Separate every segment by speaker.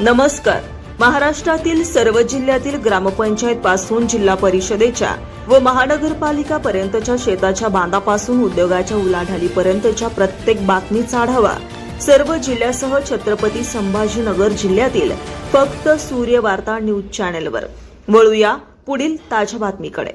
Speaker 1: नमस्कार. महाराष्ट्रातील सर्व जिल्ह्यातील ग्रामपंचायत पासून जिल्हा परिषदेच्या व महानगरपालिका पर्यंतच्या शेताच्या बांधापासून उद्योगाच्या उलाढालीपर्यंतच्या प्रत्येक बातमीचा आढावा सर्व जिल्ह्यासह छत्रपती संभाजीनगर जिल्ह्यातील फक्त सूर्य वार्ता न्यूज चॅनेलवर. वळूया पुढील ताज्या बातमीकडे.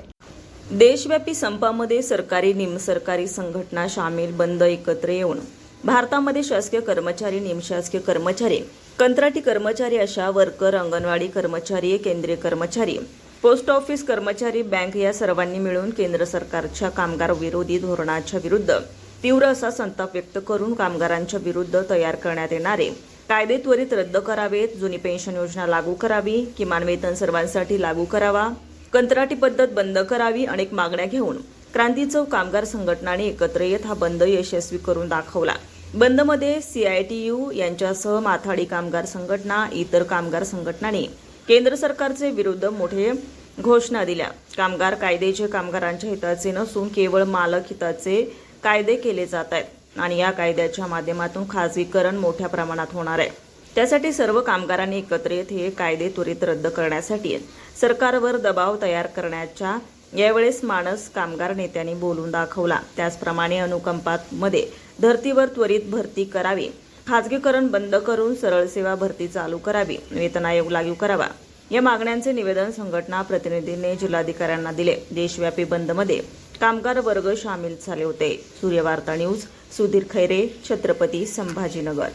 Speaker 1: देशव्यापी संपामध्ये सरकारी निमसरकारी संघटना सामील बंद एकत्र येऊन. भारतामध्ये शासकीय कर्मचारी निमशासकीय कर्मचारी कंत्राटी कर्मचारी अशा वर्कर अंगणवाडी कर्मचारी केंद्रीय कर्मचारी पोस्ट ऑफिस कर्मचारी बँक या सर्वांनी मिळून केंद्र सरकारच्या कामगार विरोधी धोरणाच्या विरुद्ध तीव्र असा संताप व्यक्त करून कामगारांच्या विरुद्ध तयार करण्यात येणारे कायदे त्वरित रद्द करावेत जुनी पेन्शन योजना लागू करावी किमान वेतन सर्वांसाठी लागू करावा कंत्राटी पद्धत बंद करावी अनेक मागण्या घेऊन क्रांती चौक कामगार संघटनांनी एकत्र येत हा बंद यशस्वी करून दाखवला. बंदमध्ये सीआयटीयू यांच्यासह माथाडी कामगार संघटना इतर कामगार संघटनांनी केंद्र सरकारचे विरुद्ध मोठे घोषणा दिल्या. कामगार कायदेचे कामगारांच्या हिताचे नसून केवळ मालक हिताचे कायदे केले जात आहेत आणि या कायद्याच्या माध्यमातून खाजगीकरण मोठ्या प्रमाणात होणार आहे. त्यासाठी सर्व कामगारांनी एकत्र येत हे कायदे त्वरित रद्द करण्यासाठी सरकारवर दबाव तयार करण्याच्या यावेळेस मानस कामगार नेत्यांनी बोलून दाखवला. त्याचप्रमाणे अनुकंपामध्ये धर्तीवर त्वरित भरती करावी. खाजगीकरण बंद करून सरळ सेवा भरती चालू करावी. वेतन आयोग लागू करावा. या मागण्यांचे निवेदन संघटना प्रतिनिधींनी जिल्हाधिकाऱ्यांना दिले. देशव्यापी बंदमध्ये कामगार वर्ग सामील झाले होते. सूर्यवार्ता न्यूज सुधीर खैरे छत्रपती संभाजीनगर.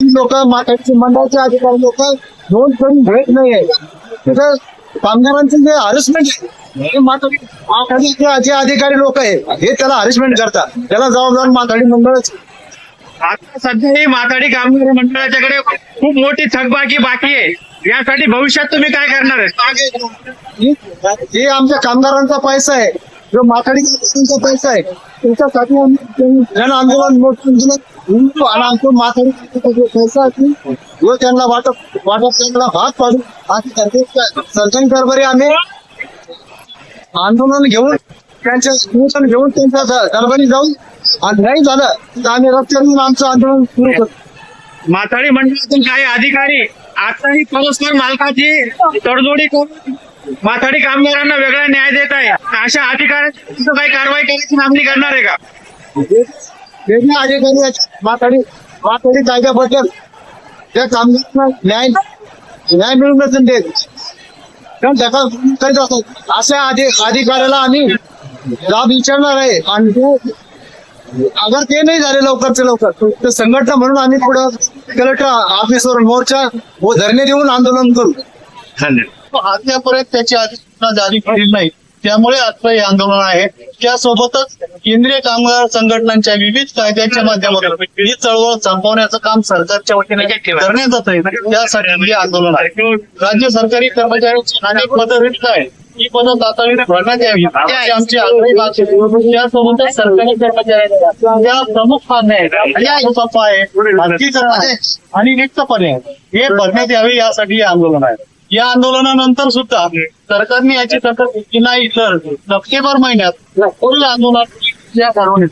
Speaker 2: लोक मंडळाचे अधिकारी लोक दोन भेट नाही कामगारांचे जे हॅरेसमेंट हे माथाडी जे अधिकारी लोक आहे हे त्याला हॅरेसमेंट करतात. त्याला जबाबदार माथाडी मंडळच.
Speaker 3: आता सध्या ही माथाडी कामगार मंडळाच्याकडे खूप मोठी थकबाकी बाकी आहे. यासाठी भविष्यात तुम्ही काय करणार आहे?
Speaker 2: हे आमच्या कामगारांचा पैसा आहे. जो माथाडी कामगारांचा पैसा आहे त्याच्यासाठी आम्ही जन आंदोलन मोठं आंदोलन हिंदू आणि आमचं माथाडी जो पैसा आहे तो त्यांना वाटप वाटप त्यांना भाग पाडू अशी सरकार सरकारी कारभारी आम्ही. आंदोलन घेऊन त्यांच्या निवेदन घेऊन त्यांच्या दरबारी जाऊन आणि नाही झालं तर आम्ही रस्त्यावरून आमचं आंदोलन सुरू करतो
Speaker 3: माथाडी मंडळातील काही अधिकारी आताही परस्पर मालकाची तडजोडी करून माथाडी कामगारांना वेगळा न्याय देत आहे. अशा अधिकाऱ्यांची काही कारवाई करायची मागणी करणार आहे का?
Speaker 2: वेगळे अधिकारी. माथाडी माथाडी कायद्याबद्दल त्या कामगारांना न्याय न्याय मिळून नसेल देत. कारण त्याचा करीत असतात अशा अधि अधिकाऱ्याला आम्ही लाभ विचारणार आहे. आणि ते अगर ते नाही झाले लवकरचे लवकर तर संघटना म्हणून आम्ही पुढं कलेक्टर ऑफिसवर मोर्चा व धरणे देऊन आंदोलन करू.
Speaker 3: धन्यवाद.
Speaker 4: अद्यापर्यंत त्याची अधिसूचना जारी केली नाही. त्यामुळे आजचं हे आंदोलन आहे. त्यासोबतच केंद्रीय कामगार संघटनांच्या विविध कायद्यांच्या माध्यमातून ही चळवळ संपवण्याचं काम सरकारच्या वतीने करण्यात येत आहे. त्यासाठी हे आंदोलन आहे. राज्य सरकारी कर्मचाऱ्यांची अनेक पदं रिक्त आहेत ही पदं तातडीने भरण्यात यावी अशी आमची आग्रही मागणी त्यासोबतच सरकारी कर्मचाऱ्यांच्या ज्या प्रमुख मागण्या आहेत. या आहे. आणि रिक्त पदे आहेत. हे भरण्यात यावे यासाठी हे आंदोलन आहे. या आंदोलनानंतर सुद्धा सरकारने याची दखल घेतली नाही तर सप्टेंबर महिन्यात पुढील आंदोलन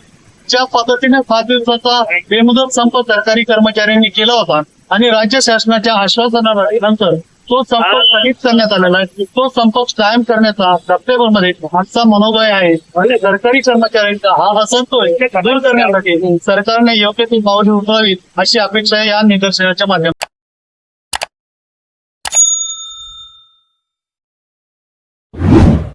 Speaker 4: ज्या पद्धतीने पाच दिवसाचा बेमुदत संप सरकारी कर्मचाऱ्यांनी केला होता आणि राज्य शासनाच्या आश्वासनानंतर तो संप स्थगित करण्यात आलेला आहे. तो संप कायम करण्याचा सप्टेंबरमध्ये आजचा मनोदय आहे. आणि सरकारी कर्मचाऱ्यांचा हा असंतोष दूर करण्यासाठी सरकारने योग्य ती पावले उचलावीत अशी अपेक्षा या निदर्शनाच्या माध्यमातून